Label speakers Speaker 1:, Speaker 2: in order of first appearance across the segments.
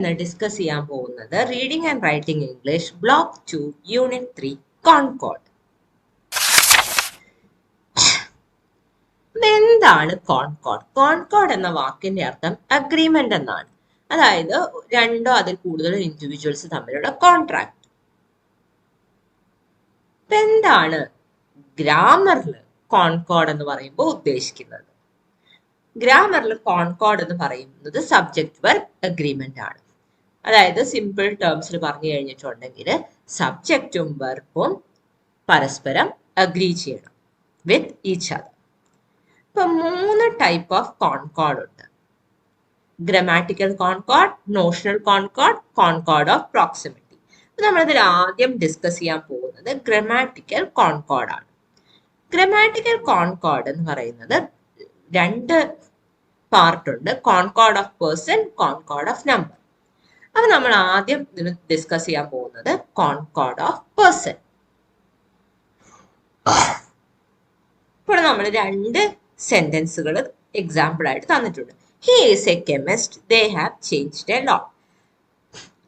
Speaker 1: ഇന്ന് ഡിസ്കസ് ചെയ്യാൻ പോകുന്നത് reading and writing English block two unit three concord എന്താണ് കോൺകോഡ് കോൺകോഡ് എന്ന വാക്കിന്റെ അർത്ഥം അഗ്രിമെന്റ് എന്നാണ്. അതായത് രണ്ടോ അതിൽ കൂടുതൽ ഇൻഡിവിജ്വൽസ് തമ്മിലുള്ള കോൺട്രാക്ട് എന്താണ് ഗ്രാമറിൽ കോൺകോഡ് എന്ന് പറയുമ്പോൾ ഉദ്ദേശിക്കുന്നത്? ഗ്രാമറിൽ കോൺകോഡ് എന്ന് പറയുന്നത് സബ്ജക്ട് വെർബ് അഗ്രിമെന്റ് ആണ്. അതായത് സിമ്പിൾ ടേംസിൽ പറഞ്ഞു കഴിഞ്ഞിട്ടുണ്ടെങ്കിൽ സബ്ജക്റ്റും വെർബും പരസ്പരം അഗ്രി ചെയ്യണം വിത്ത് ഈച്ച് അതർ ഇപ്പൊ മൂന്ന് ടൈപ്പ് ഓഫ് കോൺകോഡ് ഉണ്ട്. Grammatical concord notional concord concord of proximity നമ്മളിതിൽ ആദ്യം ഡിസ്കസ് ചെയ്യാൻ പോകുന്നത് ഗ്രമാറ്റിക്കൽ കോൺകോഡ് ആണ്. ഗ്രമാറ്റിക്കൽ കോൺകോഡ് എന്ന് പറയുന്നത് രണ്ട് പാർട്ടുണ്ട് concord of person concord of number അപ്പൊ നമ്മൾ ആദ്യം ഇതിന് ഡിസ്കസ് ചെയ്യാൻ പോകുന്നത് കോൺകോർഡ് ഓഫ് പേഴ്സൺ ഇപ്പോൾ നമ്മൾ രണ്ട് സെന്റൻസുകൾ എക്സാമ്പിൾ ആയിട്ട് തന്നിട്ടുണ്ട്. He is a chemist they have changed a lot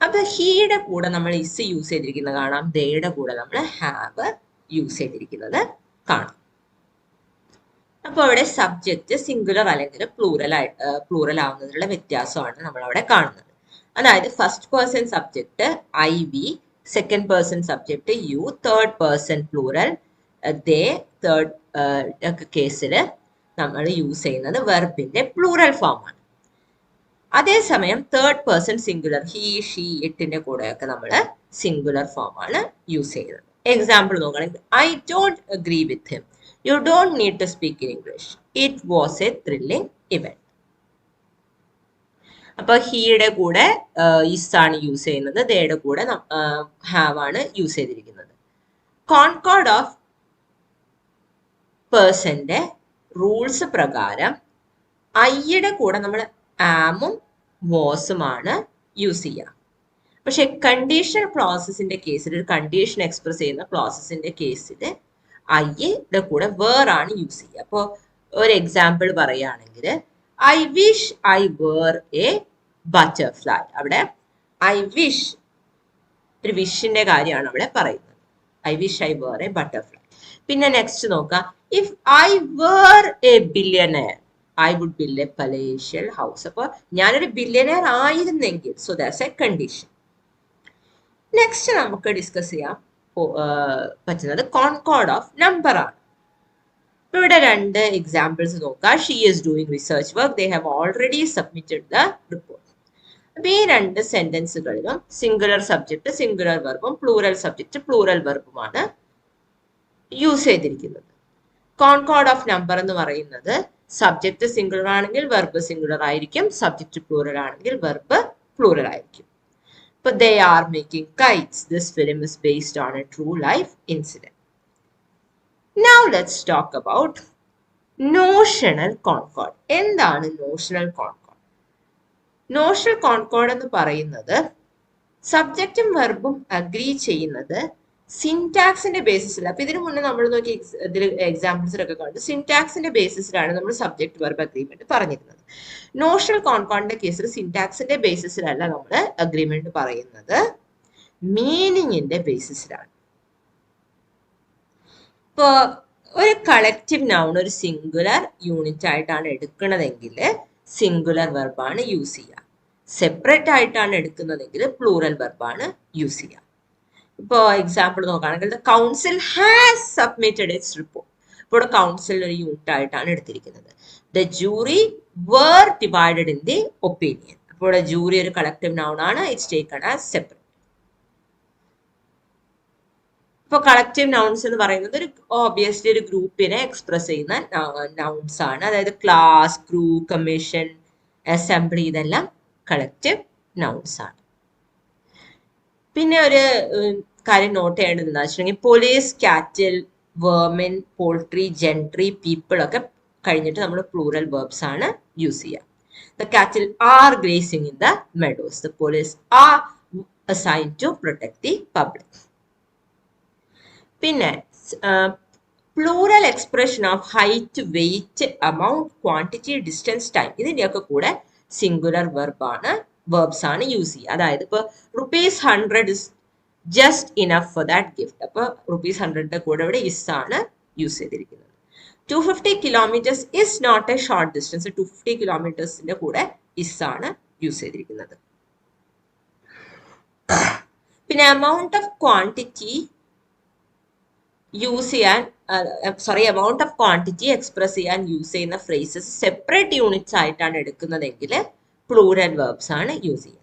Speaker 1: അപ്പൊ ഹീയുടെ കൂടെ നമ്മൾ ഇസ് യൂസ് ചെയ്തിരിക്കുന്നത് കാണാം. ദയുടെ കൂടെ നമ്മൾ ഹാവ് യൂസ് ചെയ്തിരിക്കുന്നത് കാണാം. അപ്പോൾ അവിടെ സബ്ജക്റ്റ് സിംഗുലർ അല്ലെങ്കിൽ പ്ലൂറൽ പ്ലൂറൽ ആവുന്നതിനുള്ള വ്യത്യാസമാണ് നമ്മൾ അവിടെ കാണുന്നത്. അതായത് first person subject I we second person subject you third person plural they third ഒക്കെ കേസിൽ നമ്മൾ യൂസ് ചെയ്യുന്നത് വെർബിന്റെ പ്ലൂറൽ ഫോമാണ് അതേസമയം third person singular he she ഇട്ടിന്റെ കൂടെയൊക്കെ നമ്മൾ സിംഗുലർ ഫോമാണ് യൂസ് ചെയ്യുന്നത്. എക്സാമ്പിൾ നോക്കുകയാണെങ്കിൽ I don't agree with him you don't need to speak in English it was a thrilling event അപ്പൊ ഹീയുടെ കൂടെ ഇസ് ആണ് യൂസ് ചെയ്യുന്നത്. ദയുടെ കൂടെ ഹാവ് ആണ് യൂസ് ചെയ്തിരിക്കുന്നത്. കോൺകോഡ് ഓഫ് പേഴ്സന്റെ റൂൾസ് പ്രകാരം ഐയുടെ കൂടെ നമ്മൾ ആമും വാസുമാണ് യൂസ് ചെയ്യുക. പക്ഷെ കണ്ടീഷണൽ ക്ലോസസിന്റെ കേസിൽ ഒരു കണ്ടീഷൻ എക്സ്പ്രസ് ചെയ്യുന്ന ക്ലോസസിന്റെ കേസിൽ ഐയുടെ കൂടെ വേറാണ് യൂസ് ചെയ്യുക. അപ്പോൾ ഒരു എക്സാമ്പിൾ പറയുകയാണെങ്കിൽ I wish I were a butterfly അവിടെ ഐ വിഷ് ഒരു വിഷിന്റെ കാര്യമാണ് അവിടെ പറയുന്നത്. I wish I were a butterfly പിന്നെ നെക്സ്റ്റ് നോക്കാം. If I were a billionaire I would build a palatial house അപ്പോൾ ഞാനൊരു ബില്യണയർ ആയിരുന്നെങ്കിൽ so that's a condition next നമുക്ക് ഡിസ്കസ് ചെയ്യാം. പറ്റുന്നത് കോൺകോഡ് ഓഫ് നമ്പർ ആണ്. ഇവിടെ രണ്ട് എക്സാമ്പിൾസ് നോക്കാം. She is doing research work they have already submitted the report അപ്പൊ ഈ രണ്ട് സെന്റൻസുകളിലും സിംഗുലർ സബ്ജക്ട് സിംഗുലർ വെർബും പ്ലൂറൽ സബ്ജക്ട് പ്ലൂറൽ വെർബുമാണ് യൂസ് ചെയ്തിരിക്കുന്നത്. കോൺകോഡ് ഓഫ് നമ്പർ എന്ന് പറയുന്നത് സബ്ജക്ട് സിംഗുലർ ആണെങ്കിൽ വെർബ് സിംഗുലർ ആയിരിക്കും. സബ്ജക്ട് പ്ലൂറൽ ആണെങ്കിൽ വെർബ് പ്ലൂറൽ ആയിരിക്കും. ഇപ്പൊ they are making kites this film is based on a true life incident now let's talk about notional concord. എന്താണ് notional concord? Notional concord എന്ന് പറയുന്നത് സബ്ജക്റ്റും വെർബും agri ചെയ്യുന്നത് സിൻടാക്സിന്റെ ബേസിസിൽ അപ്പൊ ഇതിനു മുന്നേ നമ്മൾ നോക്കി ഇതിൽ എക്സാമ്പിൾസിലൊക്കെ കണ്ടു. സിൻടാക്സിന്റെ ബേസിസിലാണ് നമ്മൾ സബ്ജക്ട് വെർബ് അഗ്രിമെന്റ് പറഞ്ഞിരുന്നത്. നോഷണൽ കോൺകോണിന്റെ കേസിൽ സിൻടാക്സിന്റെ ബേസിസിലല്ല നമ്മൾ അഗ്രിമെന്റ് പറയുന്നത്. മീനിങ്ങിന്റെ ബേസിസിലാണ് ഇപ്പോ ഒരു കളക്റ്റീവ് നൗൺ ഒരു സിംഗുലർ യൂണിറ്റ് ആയിട്ടാണ് എടുക്കുന്നതെങ്കിൽ സിംഗുലർ വെർബാണ് യൂസ് ചെയ്യുക. സെപ്പറേറ്റ് ആയിട്ടാണ് എടുക്കുന്നതെങ്കിൽ പ്ലൂറൽ വെർബാണ് യൂസ് ചെയ്യുക. ഇപ്പോൾ എക്സാമ്പിൾ നോക്കുകയാണെങ്കിൽ the council has submitted its report ഇപ്പോൾ കൗൺസിൽ ഒരു യൂണിറ്റ് ആയിട്ടാണ് എടുത്തിരിക്കുന്നത്. The jury were divided in the opinion അപ്പോൾ ജൂറി ഒരു കളക്റ്റീവ് നൗൺ ആണ് ഇറ്റ്സ് ടേക്കൺ ആസ് സെപ്പറേറ്റ് ഇപ്പോൾ കളക്റ്റീവ് നൗൺസ് എന്ന് പറയുന്നത് ഒരു ഓബിയസ്ലി ഒരു ഗ്രൂപ്പിനെ എക്സ്പ്രസ് ചെയ്യുന്ന നൗൺസ് ആണ്. അതായത് ക്ലാസ് ക്രൂ കമ്മീഷൻ അസംബ്ലി ഇതെല്ലാം കളക്റ്റീവ് നൗൺസ് ആണ്. പിന്നെ ഒരു കാര്യം നോട്ട് ചെയ്യേണ്ടത് എന്താ വെച്ചിട്ടുണ്ടെങ്കിൽ പോലീസ് കാറ്റിൽ വേർമിൻ പോൾട്രി ജെൻട്രി പീപ്പിൾ ഒക്കെ കഴിഞ്ഞിട്ട് നമ്മൾ പ്ലൂറൽ വേർബ്സ് ആണ് യൂസ് ചെയ്യുക. The cattle are grazing in the meadows the police are assign to protect the public പിന്നെ plural expression of height weight amount quantity distance time ഇതിന്റെയൊക്കെ കൂടെ singular വെർബാണ് verbs ആണ് യൂസ് ചെയ്യുക. അതായത് ഇപ്പൊ rupees hundred is just enough for that gift അപ്പോൾ rupees ഹൺഡ്രഡിന്റെ കൂടെ ഇവിടെ ഇസ് ആണ് യൂസ് ചെയ്തിരിക്കുന്നത്. Two fifty kilometres is not a short distance two fifty കിലോമീറ്റേഴ്സിന്റെ കൂടെ ഇസ് ആണ് യൂസ് ചെയ്തിരിക്കുന്നത്. പിന്നെ എമൗണ്ട് ഓഫ് ക്വാണ്ടിറ്റി യൂസ് ചെയ്യാൻ sorry amount of quantity express ചെയ്യാൻ യൂസ് ചെയ്യുന്ന ഫ്രേസസ് സെപ്പറേറ്റ് യൂണിറ്റ്സ് ആയിട്ടാണ് എടുക്കുന്നതെങ്കിൽ പ്ലൂരൽ വേർബ്സ് ആണ് യൂസ് ചെയ്യുക.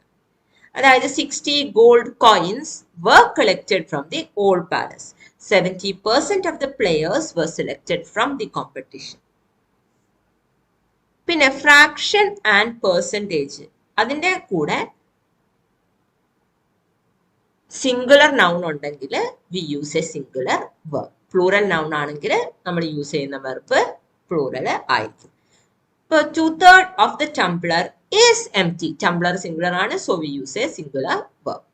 Speaker 1: അതായത് sixty gold coins were collected from the old palace seventy percent of the players were selected from the competition പിന്നെ fraction and percentage അതിന്റെ കൂടെ സിംഗുലർ നൗൺ ഉണ്ടെങ്കിൽ we use a singular verb plural noun ആണെങ്കിൽ നമ്മൾ use ചെയ്യുന്ന verb plural ആയിരിക്കും. ഇപ്പോൾ two third of the tumbler is empty tumbler singular ആണ് so we use a singular verb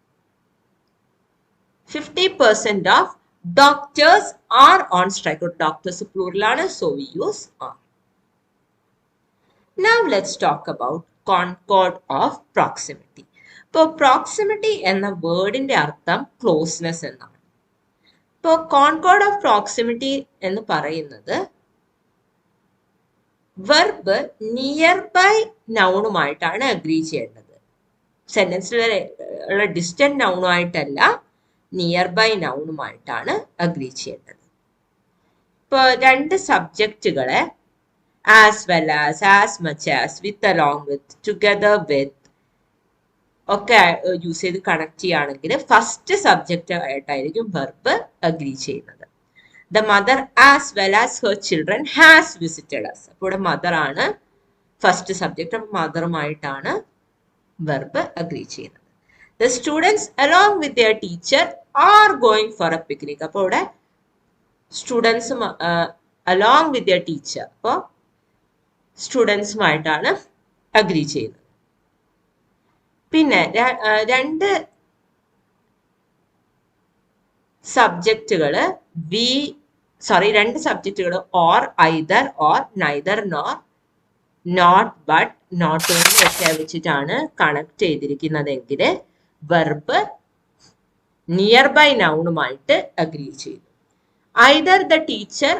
Speaker 1: fifty percent of doctors are on strike doctors പ്ലൂറലാണ് so we use are Now let's talk about concord of proximity. ഇപ്പോൾ proximity എന്ന വേർഡിന്റെ അർത്ഥം closeness എന്നാണ്. ഇപ്പോൾ concord of proximity എന്ന് പറയുന്നത് verb near by നൗണുമായിട്ടാണ് agree ചെയ്യേണ്ടത്. സെന്റൻസിൽ ഉള്ള ഡിസ്റ്റന്റ് നൗണുമായിട്ടല്ല നിയർ ബൈ നൗണുമായിട്ടാണ് അഗ്രി ചെയ്യേണ്ടത്. ഇപ്പോൾ രണ്ട് സബ്ജക്റ്റുകളെ as well as as much as with along with together with ഒക്കെ യൂസ് ചെയ്ത് കണക്ട് ചെയ്യുകയാണെങ്കിൽ ഫസ്റ്റ് സബ്ജക്റ്റ് ആയിട്ടായിരിക്കും വെർബ് അഗ്രി ചെയ്യുന്നത്. The mother as well as her children has visited us അപ്പോൾ ഇവിടെ മദർ ആണ് ഫസ്റ്റ് സബ്ജക്റ്റ് അപ്പോൾ മദറുമായിട്ടാണ് വെർബ് അഗ്രി ചെയ്യുന്നത്. The students along with their teacher are going for a picnic അപ്പോൾ ഇവിടെ students along with their teacher അപ്പോൾ സ്റ്റുഡൻസുമായിട്ടാണ് അഗ്രി ചെയ്യുന്നത്. പിന്നെ രണ്ട് സബ്ജക്റ്റുകൾ വി സോറി രണ്ട് സബ്ജക്റ്റുകൾ or either or neither nor not but not only ഒക്കെ വെച്ചിട്ടാണ് കണക്ട് ചെയ്തിരിക്കുന്നതെങ്കിൽ വെർബ് നിയർ ബൈ നൗണുമായിട്ട് അഗ്രി ചെയ്തു either the teacher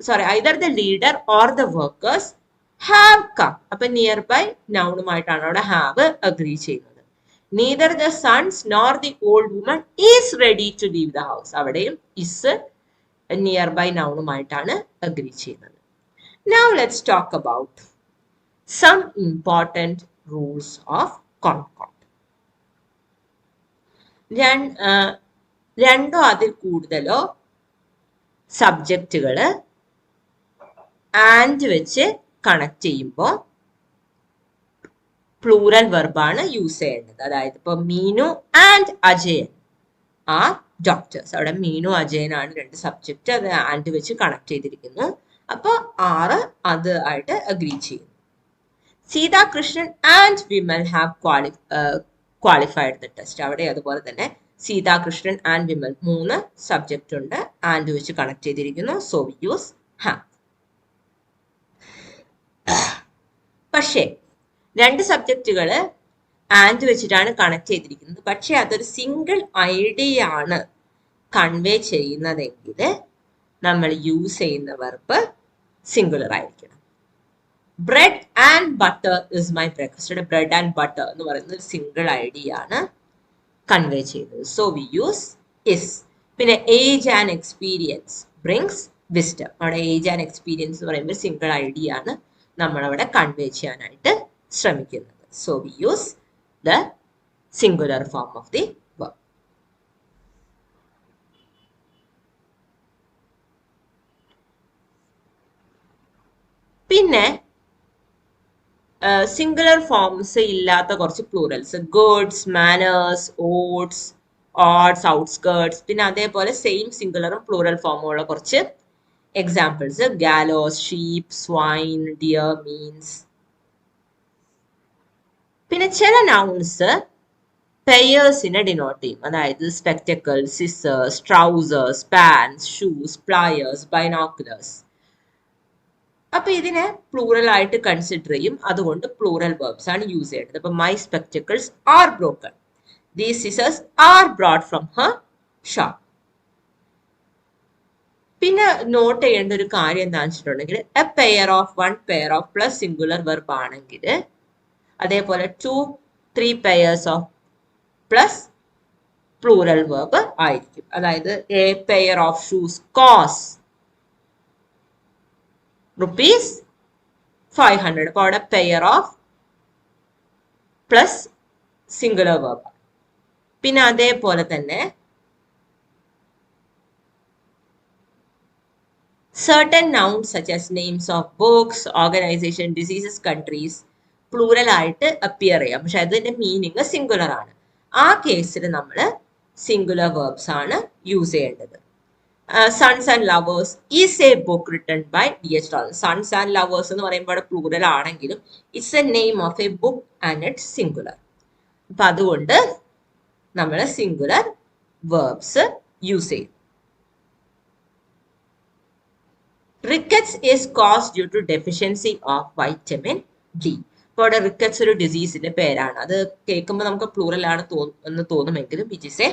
Speaker 1: sorry either the leader or the workers have come അപ്പൊ നിയർ ബൈ നൗണുമായിട്ടാണ് അവിടെ ഹാവ് അഗ്രി ചെയ്യുന്നത്. Neither the sons nor the old woman is ready to leave the house അവിടെയും is near by നൗണുമായിട്ടാണ് agree ചെയ്യുന്നത്. Now let's talk about some important rules of concord രണ്ടോ അതിൽ കൂടുതലോ സബ്ജക്റ്റുകൾ ആൻഡ് വെച്ച് കണക്ട് ചെയ്യുമ്പോൾ പ്ലൂറൽ വെർബാണ് യൂസ് ചെയ്യേണ്ടത്. അതായത് ഇപ്പൊ മീനു ആൻഡ് അജയൻ ആ ഡോക്ടേഴ്സ് അവിടെ മീനു അജയനാണ് രണ്ട് സബ്ജക്റ്റ് അത് ആൻഡ് വെച്ച് കണക്ട് ചെയ്തിരിക്കുന്നു. അപ്പോൾ ആറ് അത് ആയിട്ട് അഗ്രി ചെയ്യുന്നു. Seethakrishnan and Vimal have quali qualified the test അവിടെ അതുപോലെ തന്നെ സീതാകൃഷ്ണൻ ആൻഡ് വിമൽ മൂന്ന് സബ്ജക്റ്റ് ഉണ്ട് ആൻഡ് വെച്ച് കണക്ട് ചെയ്തിരിക്കുന്നു. സോ യൂസ് ഹാവ് പക്ഷേ രണ്ട് സബ്ജക്റ്റുകൾ ആൻഡ് വെച്ചിട്ടാണ് കണക്ട് ചെയ്തിരിക്കുന്നത്. പക്ഷേ അതൊരു സിംഗിൾ ഐഡിയ ആണ് കൺവേ ചെയ്യുന്നതെങ്കിൽ നമ്മൾ യൂസ് ചെയ്യുന്ന വെർബ് സിംഗുലർ ആയിരിക്കണം. Bread and butter is my breakfast bread and butter എന്ന് പറയുന്നത് ഒരു സിംഗിൾ ഐഡിയ ആണ് കൺവേ ചെയ്യുന്നത്. സോ വി യൂസ് ഇസ് പിന്നെ age and experience brings wisdom അവിടെ ഏജ് ആൻഡ് എക്സ്പീരിയൻസ് എന്ന് പറയുമ്പോൾ സിംഗിൾ ഐഡിയ ആണ് നമ്മളവിടെ കൺവേ ചെയ്യാനായിട്ട് ശ്രമിക്കുന്നത്. So we use the singular form of the verb. പിന്നെ സിംഗുലർ ഫോംസ് ഇല്ലാത്ത കുറച്ച് plurals goods manners oats oats outskirts പിന്നെ അതേപോലെ സെയിം സിംഗുലറും പ്ലൂറൽ ഫോമുള്ള കുറച്ച് examples gallows, sheep, swine, deer, means പിന്നെ ചില നൗൺസ് പെയേഴ്സിനെ ഡിനോട്ട് ചെയ്യും. അതായത് spectacle scissors trousers pants shoes pliers binoculars അപ്പൊ ഇതിനെ പ്ലൂറൽ ആയിട്ട് കൺസിഡർ ചെയ്യും. അതുകൊണ്ട് പ്ലൂറൽ വേർബ്സ് ആണ് യൂസ് ചെയ്യേണ്ടത്. അപ്പൊ my spectacles are broken these scissors are brought from her shop പിന്നെ നോട്ട് ചെയ്യേണ്ട ഒരു കാര്യം എന്താണെന്ന് വെച്ചിട്ടുണ്ടെങ്കിൽ a pair of one pair of plus singular verb ആണെങ്കിൽ അതേപോലെ two three pairs of plus plural verb ആയിരിക്കും. അതായത് a pair of shoes cost rupees five hundred അപ്പോൾ അവിടെ pair of plus singular verb പിന്നെ അതേപോലെ തന്നെ certain nouns such as names of books, organization, diseases, countries plural ആയിട്ട് appear ചെയ്യാം. പക്ഷെ അതിന്റെ മീനിങ് സിംഗുലർ ആണ്. ആ കേസിൽ നമ്മൾ സിംഗുലർ വേർബ്സ് ആണ് യൂസ് ചെയ്യേണ്ടത്. Sons and lovers is a book written by D H Rawl sons and lovers എന്ന് പറയുമ്പോൾ പ്ലൂറൽ ആണെങ്കിലും it's a name of a book and it's singular അപ്പൊ അതുകൊണ്ട് നമ്മൾ സിംഗുലർ വേർബ്സ് യൂസ് ചെയ്യും. Rickets is cause due to deficiency of vitamin D ഇപ്പോൾ അവിടെ rickets ഒരു ഡിസീസിന്റെ പേരാണ്. അത് കേൾക്കുമ്പോൾ നമുക്ക് പ്ലൂറൽ ആണ് എന്ന് തോന്നുമെങ്കിലും it is a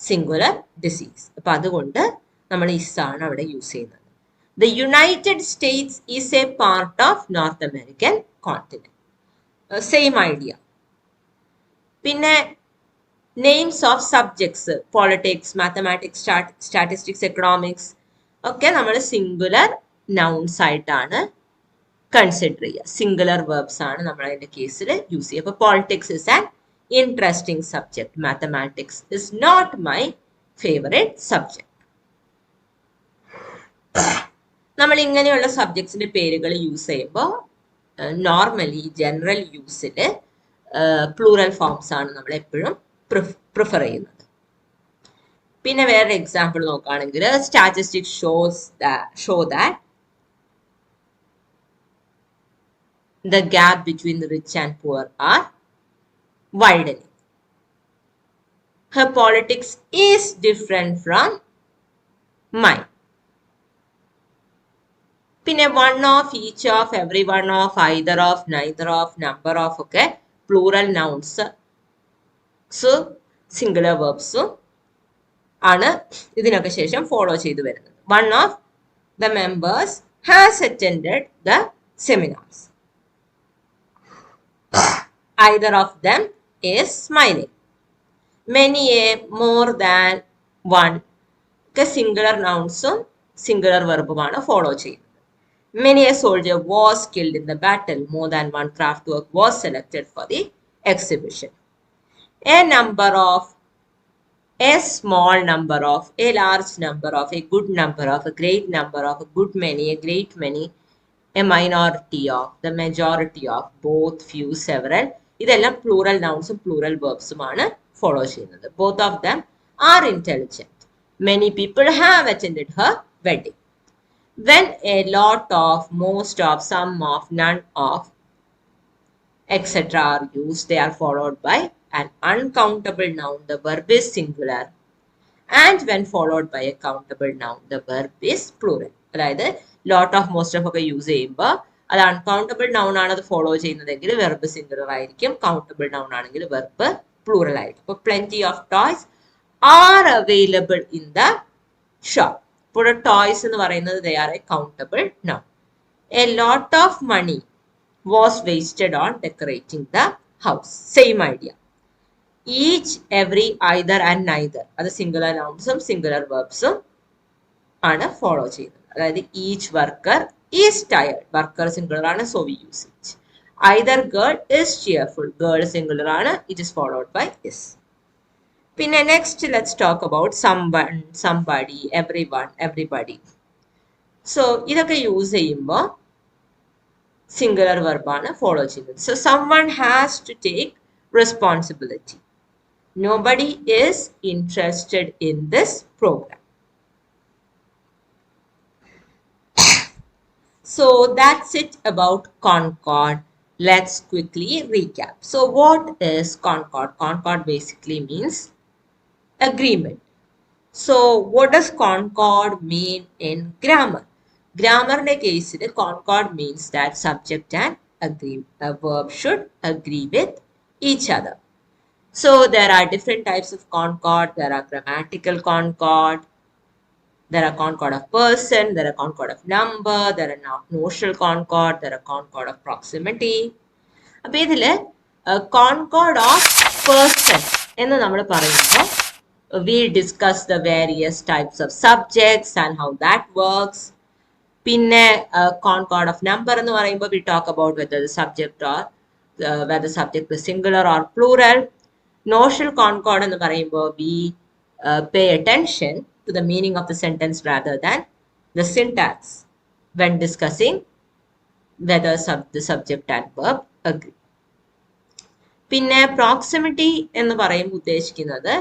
Speaker 1: singular disease അപ്പൊ അതുകൊണ്ട് നമ്മൾ ഇസ് ആണ് അവിടെ യൂസ് ചെയ്യുന്നത്. The United States is a part of North American continent same idea പിന്നെ names of subjects politics mathematics statistics economics ഒക്കെ നമ്മൾ സിംഗുലർ നൗൺസ് ആയിട്ടാണ് കൺസിഡർ ചെയ്യുക. സിംഗുലർ വേർബ്സ് ആണ് നമ്മൾ അതിന്റെ കേസിൽ യൂസ് ചെയ്യുക. അപ്പോൾ politics is an interesting subject mathematics is not my favourite subject നമ്മൾ ഇങ്ങനെയുള്ള സബ്ജക്ട്സിന്റെ പേരുകൾ യൂസ് ചെയ്യുമ്പോൾ നോർമലി ജനറൽ യൂസിൽ പ്ലൂറൽ ഫോംസ് ആണ് നമ്മൾ എപ്പോഴും പ്രിഫർ ചെയ്യുന്നത്. പിന്നെ വേറെ എക്സാമ്പിൾ നോക്കുകയാണെങ്കിൽ statistics shows show that the gap between the rich and poor are widening. Her politics is different from mine. പിന്നെ one of each of every one of either of neither of number of ഒക്കെ plural nouns singular വേർബ്സും ആണ് ഇതിനൊക്കെ ശേഷം follow ചെയ്തു വരുന്നത്. One of the members has attended the seminars either of them is smiling. Many a more than one ഒക്കെ singular നൗൺസും singular വെർബുമാണ് ഫോളോ ചെയ്യുന്നത്. Many a soldier was killed in the battle more than one craft work was selected for the exhibition a number of a small number of a large number of a good number of a great number of a good many a great many a minority of the majority of both few several ഇതെല്ലാം plural നൗൺസും plural വേർബ്സുമാണ് follow ചെയ്യുന്നത്. Both of them are intelligent many people have attended her wedding when a lot of most of some of none of etc are used they are followed by an uncountable noun the verb is singular and when followed by a countable noun the verb is plural. അതായത് lot of most of ഒക്കെ use ചെയ്യുമ്പോൾ അത് uncountable noun ആണ് അത് follow ചെയ്യുന്നതെങ്കിൽ verb singular ആയിരിക്കും countable noun ആണെങ്കിൽ verb plural ആയിരിക്കും. ഇപ്പൊ plenty of toys are available in the shop ഇപ്പോൾ ടോയ്സ് എന്ന് പറയുന്നത് they are a countable noun a lot of money was wasted on decorating the house same idea each every either and neither അത് singular നൗൺസും singular വെർബ്സും ആണ് follow ചെയ്യുന്നത്. അതായത് each worker is tired worker singular ആണ് so we use it either girl is cheerful girl singular ആണ് it is followed by is പിന്നെ next let's talk about someone somebody every one everybody so ഇതൊക്കെ use ചെയ്യുമ്പോൾ singular വെർബാണ് follow ചെയ്യുന്നത്. So someone has to take responsibility Nobody is interested in this program. So that's it about Concord. Let's quickly recap. So what is Concord? Concord basically means agreement. So what does Concord mean in grammar? Grammar in case Concord means that subject and agree, a verb should agree with each other. So there are different types of concord. There are grammatical concord. There are concord of person. There are concord of number. There are no- notional concord. There are concord of proximity. അപ്പൊ ഇതില് concord of person എന്ന് നമ്മൾ പറയുമ്പോൾ we discuss the various types of subjects and how that works പിന്നെ concord of number എന്ന് പറയുമ്പോൾ we talk about whether subject or whether subject singular or plural Notional concord എന്ന് പറയുമ്പോൾ we pay attention to the meaning of the sentence rather than the syntax when discussing whether sub the subject and verb agree. പിന്നെ proximity എന്ന് പറയുമ്പോൾ ഉദ്ദേശിക്കുന്നത്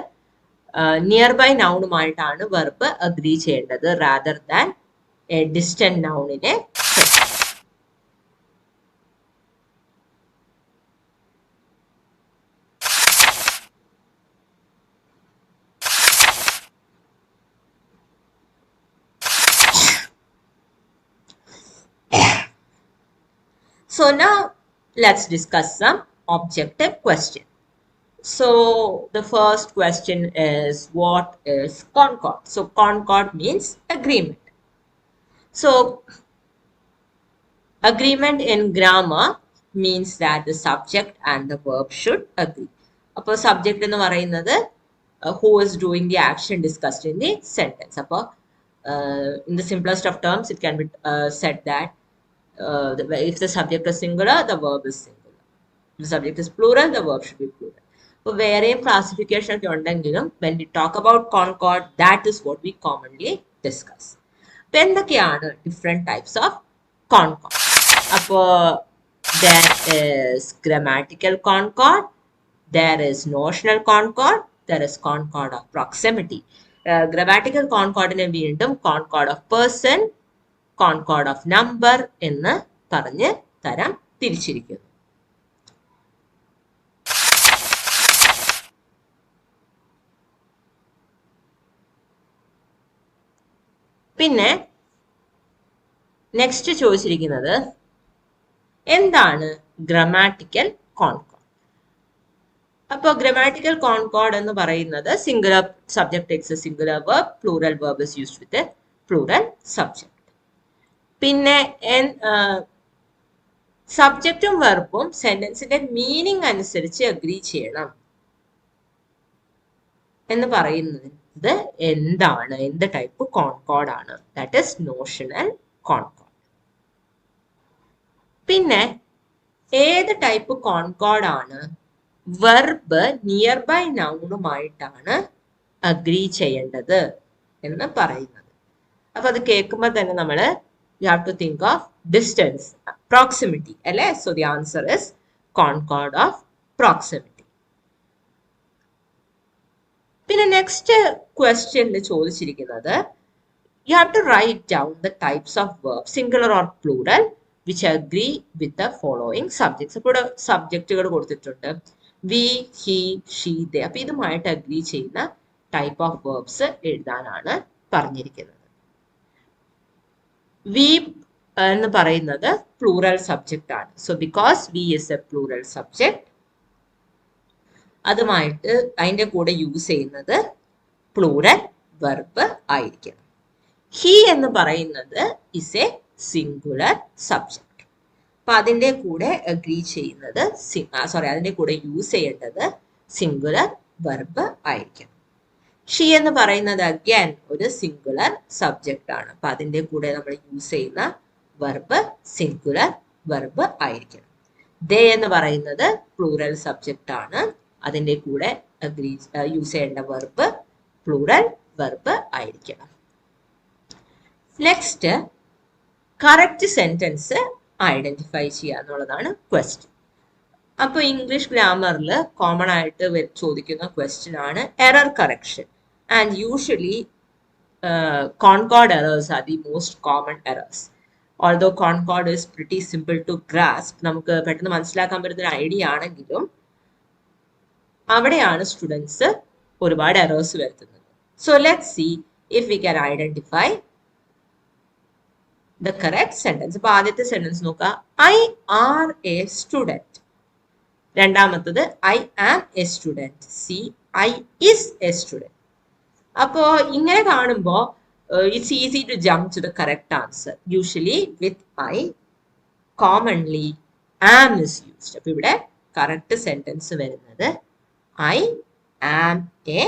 Speaker 1: near by നൗണുമായിട്ടാണ് verb agree ചെയ്യേണ്ടത് rather than a distant നൗണിനെ So now let's discuss some objective question. So the first question is what is concord? So concord means agreement. So agreement in grammar means that the subject and the verb should agree. അപ്പോൾ subject എന്ന് പറയുന്നത് who is doing the action discussed in the sentence അപ്പോൾ in the simplest of terms it can be said that Uh, the, if the subject is singular, the verb is singular. If the subject is plural, the verb should be plural. അപ്പോൾ വേറെയും classification ഒക്കെ ഉണ്ടെങ്കിലും when we talk about concord that is what we commonly discuss അപ്പൊ എന്തൊക്കെയാണ് different types of concord അപ്പോൾ there is grammatical concord there is notional concord there is concord of proximity grammatical കോൺകോർഡിനെ വീണ്ടും concord of person concord of number എന്ന് പറഞ്ഞ് തരം തിരിച്ചിരിക്കുന്നു. പിന്നെ next ചോദിച്ചിരിക്കുന്നത് എന്താണ് ഗ്രമാറ്റിക്കൽ കോൺകോഡ് അപ്പോൾ ഗ്രമാറ്റിക്കൽ കോൺകോഡ് എന്ന് പറയുന്നത് singular subject X singular verb plural verb is used with plural subject പിന്നെ സബ്ജക്റ്റും വെർബും സെന്റൻസിന്റെ മീനിങ് അനുസരിച്ച് അഗ്രി ചെയ്യണം. എന്ന് പറയുന്നത് എന്താണ്? എന്ത് ടൈപ്പ് കോൺകോഡ് ആണ്? ദാറ്റ് ഇസ് നോഷണൽ കോൺകോഡ് പിന്നെ ഏത് ടൈപ്പ് കോൺകോഡ് ആണ്? വെർബ് നിയർ ബൈ നൗണുമായിട്ടാണ് അഗ്രി ചെയ്യേണ്ടത് എന്ന് പറയുന്നത്. അപ്പൊ അത് കേൾക്കുമ്പോൾ തന്നെ നമ്മൾ you have to think of distance, proximity. അല്ലേ So the answer is concord of proximity. പിന്നെ നെക്സ്റ്റ് ക്വസ്റ്റ്യനിൽ ചോദിച്ചിരിക്കുന്നത് you have to write down the types of verb singular or plural which agree with the following subjects അപ്പോൾ ഇവിടെ സബ്ജക്റ്റുകൾ കൊടുത്തിട്ടുണ്ട് V he she ദേ അപ്പൊ ഇതുമായിട്ട് agri ചെയ്യുന്ന ടൈപ്പ് ഓഫ് വേർബ്സ് എഴുതാനാണ് പറഞ്ഞിരിക്കുന്നത് വി എന്ന് പറയുന്നത് പ്ലൂറൽ സബ്ജക്റ്റ് ആണ്. So because we is a plural subject അതുമായിട്ട് അതിന്റെ കൂടെ യൂസ് ചെയ്യുന്നത് പ്ലൂറൽ വെർബ് ആയിരിക്കണം ഹി എന്ന് പറയുന്നത് ഇസ് എ സിംഗുലർ സബ്ജക്റ്റ് അപ്പൊ അതിന്റെ കൂടെ അഗ്രി ചെയ്യുന്നത് സോറി അതിന്റെ കൂടെ യൂസ് ചെയ്യേണ്ടത് സിംഗുലർ വെർബ് ആയിരിക്കണം ഷീ എന്ന് പറയുന്നത് അഗ്യാൻ ഒരു സിംഗുലർ സബ്ജക്റ്റ് ആണ്. അപ്പൊ അതിന്റെ കൂടെ നമ്മൾ യൂസ് ചെയ്യുന്ന വെർബ് സിംഗുലർ വെർബ് ആയിരിക്കണം. ദേ എന്ന് പറയുന്നത് പ്ലൂറൽ സബ്ജക്റ്റ് ആണ്. അതിന്റെ കൂടെ യൂസ് ചെയ്യേണ്ട വെർബ് പ്ലൂറൽ വെർബ് ആയിരിക്കണം. നെക്സ്റ്റ് കറക്റ്റ് സെന്റൻസ് ഐഡന്റിഫൈ ചെയ്യുക എന്നുള്ളതാണ് ക്വസ്റ്റ്യൻ അപ്പോൾ ഇംഗ്ലീഷ് ഗ്രാമറിൽ കോമൺ ആയിട്ട് ചോദിക്കുന്ന ക്വസ്റ്റ്യൻ ആണ് error correction and usually uh, concord errors are the most common errors. Although concord is pretty simple to grasp നമുക്ക് പെട്ടെന്ന് മനസ്സിലാക്കാൻ പറ്റുന്ന ഒരു ഐഡിയ ആണെങ്കിലും അവിടെയാണ് സ്റ്റുഡൻസ് ഒരുപാട് എറേഴ്സ് വരുത്തുന്നത്. So let see if we can identify the correct sentence അപ്പൊ ആദ്യത്തെ സെന്റൻസ് നോക്കുക. ഐ ആർ എ സ്റ്റുഡന്റ് രണ്ടാമത്തത് I am a student C I is a student അപ്പോ ഇങ്ങനെ കാണുമ്പോൾ it's easy to jump to the correct answer usually with I commonly am is used അപ്പൊ ഇവിടെ correct sentence വരുന്നത് I am a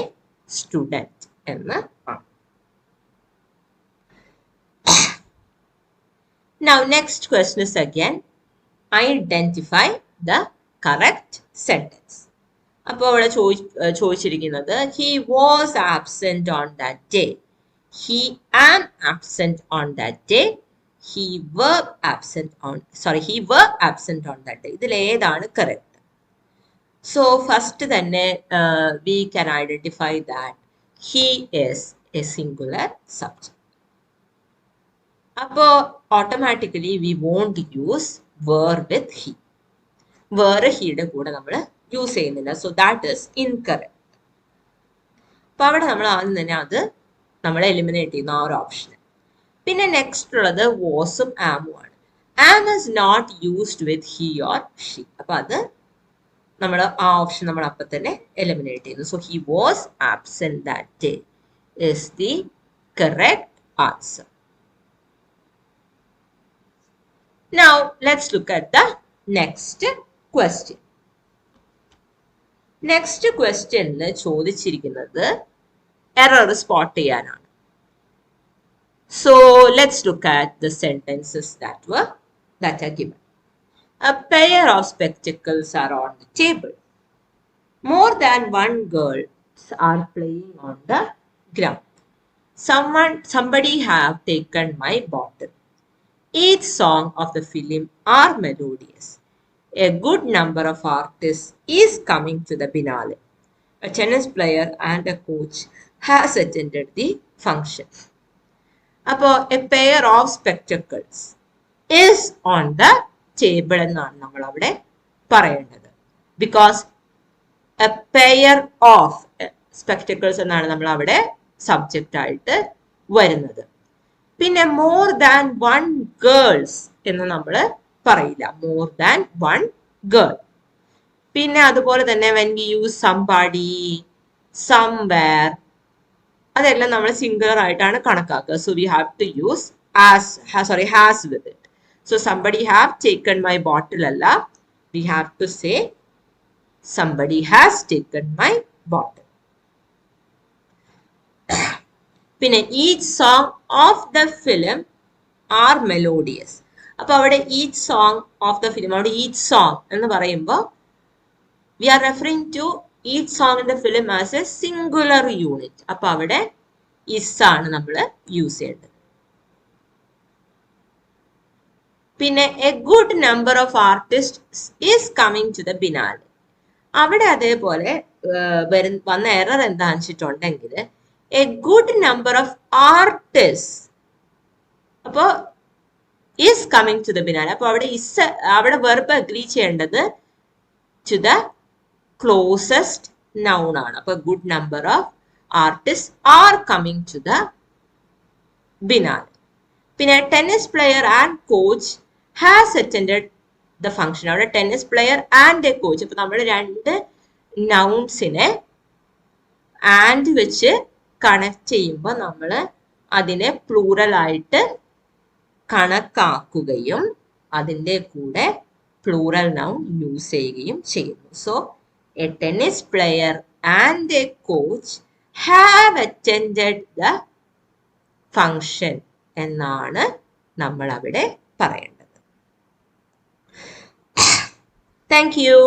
Speaker 1: student എന്ന് ആണ്. Now, next question is again identify the correct sentence. അപ്പോൾ അവിടെ ചോദി ചോദിച്ചിരിക്കുന്നത് he was absent on that day he am absent on that day he were absent on sorry he were absent on that day ഇതിൽ ഏതാണ് correct so first തന്നെ we can identify that he is a singular subject അപ്പോൾ automatically we won't use were with he വേറെ ഹീയുടെ കൂടെ നമ്മൾ use ചെയ്യുന്നില്ല. So that is incorrect അപ്പൊ അവിടെ നമ്മൾ ആദ്യം തന്നെ അത് നമ്മൾ എലിമിനേറ്റ് ചെയ്യുന്ന ആ ഒരു ഓപ്ഷൻ പിന്നെ നെക്സ്റ്റ് ഉള്ളത് വോസും ആമും ആണ്. Am is not used with he or she അപ്പൊ അത് നമ്മൾ ആ ഓപ്ഷൻ നമ്മൾ അപ്പൊ തന്നെ എലിമിനേറ്റ് ചെയ്യുന്നു. So he was absent that day is the correct answer Now, let's look at the next question. Next ക്വസ്റ്റ്യനിൽ ചോദിച്ചിരിക്കുന്നത് എറർ സ്പോട്ട് ചെയ്യാനാണ്. So let's look at the sentences that were that are given a pair of spectacles are on the table more than one girls are playing on the ground someone somebody have taken my bottle. Each song of the film are melodious. A good number of artists is coming to the finale. A tennis player and a coach has attended the function. അപ്പോൾ a pair of spectacles is on the table എന്നാണ് നമ്മൾ അവിടെ പറയേണ്ടത് because a pair of spectacles എന്നാണ് നമ്മൾ അവിടെ subject ആയിട്ട് വരുന്നത് പിന്നെ മോർ ദാൻ വൺ ഗേൾസ് എന്ന് നമ്മൾ പറയില്ല. മോർ ദാൻ വൺ ഗേൾ പിന്നെ അതുപോലെ തന്നെ when we use somebody somewhere അതെല്ലാം നമ്മൾ സിംഗുലർ ആയിട്ടാണ് കണക്കാക്കുക. So we have to use as sorry has with it so somebody have taken my bottle അല്ല. We have to say somebody has taken my bottle പിന്നെ each song of the film are melodious അപ്പൊ അവിടെ each song of the film അവിടെ each song എന്ന് പറയുമ്പോൾ we are referring to each song in the film as a singular unit അപ്പൊ അവിടെ is ആണ് നമ്മൾ യൂസ് ചെയ്യേണ്ടത്. പിന്നെ a good number of artist is coming to the biennale അവിടെ അതേപോലെ വരും വന്ന എറർ എന്താണെന്ന് വെച്ചിട്ടുണ്ടെങ്കിൽ a good number of artist അപ്പോൾ is coming to the biennale അപ്പോൾ അവിടെ ഇസ് അവിടെ വെർബ് അഗ്രി ചെയ്യേണ്ടത് ടു ദ ക്ലോസസ്റ്റ് നൗൺ ആണ്. അപ്പൊ good number of artist are coming to the biennale പിന്നെ tennis player and coach has attend the function അവിടെ tennis player and a coach അപ്പൊ നമ്മൾ രണ്ട് നൗൺസിനെ ആൻഡ് വെച്ച് കണക്ട് ചെയ്യുമ്പോൾ നമ്മൾ അതിനെ പ്ലൂറൽ ആയിട്ട് കണക്കാക്കുകയും അതിന്റെ കൂടെ പ്ലൂറൽ നൗൺ യൂസ് ചെയ്യുകയും ചെയ്യുന്നു. So a tennis player and a coach have attend the function എന്നാണ് നമ്മൾ അവിടെ പറയേണ്ടത്. Thank you